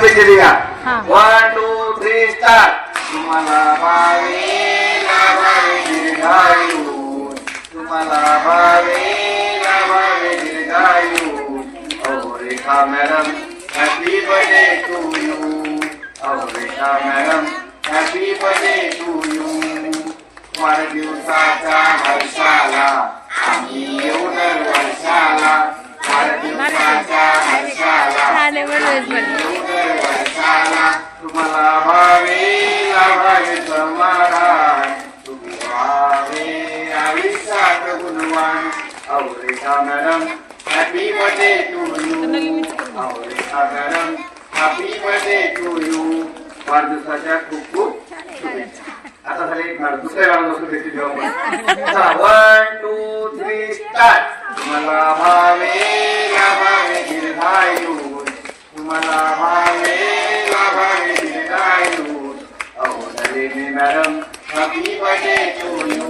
तुम्ही केली का. वन टू थ्री स्टार्ट तुम्हाला भावे दीर्घायू तुम्हाला भावे लाभावे दीर्घायू अहो Rekha madam happy birthday to you. अहो Rekha madam happy birthday to you. वाढदिवसाच्या हर्षाला आम्ही येऊ दर वर्षाला वाढदिवसाच्या हर्षाला. आयुष्यात गुणवान अवरेखा madam happy birthday to you अवरेखा madam happy birthday to वाढदिवसाच्या खूप खूप शुभेच्छा. आता झाले एक दुसऱ्या मॅडम बसून भेटी घेऊ आपण. वन टू थ्री स्टार्ट तुम्हाला भावे भावे दीर्घायू. तुम्हाला भावे भावे दीर्घायू. अहो Nalini madam happy birthday to you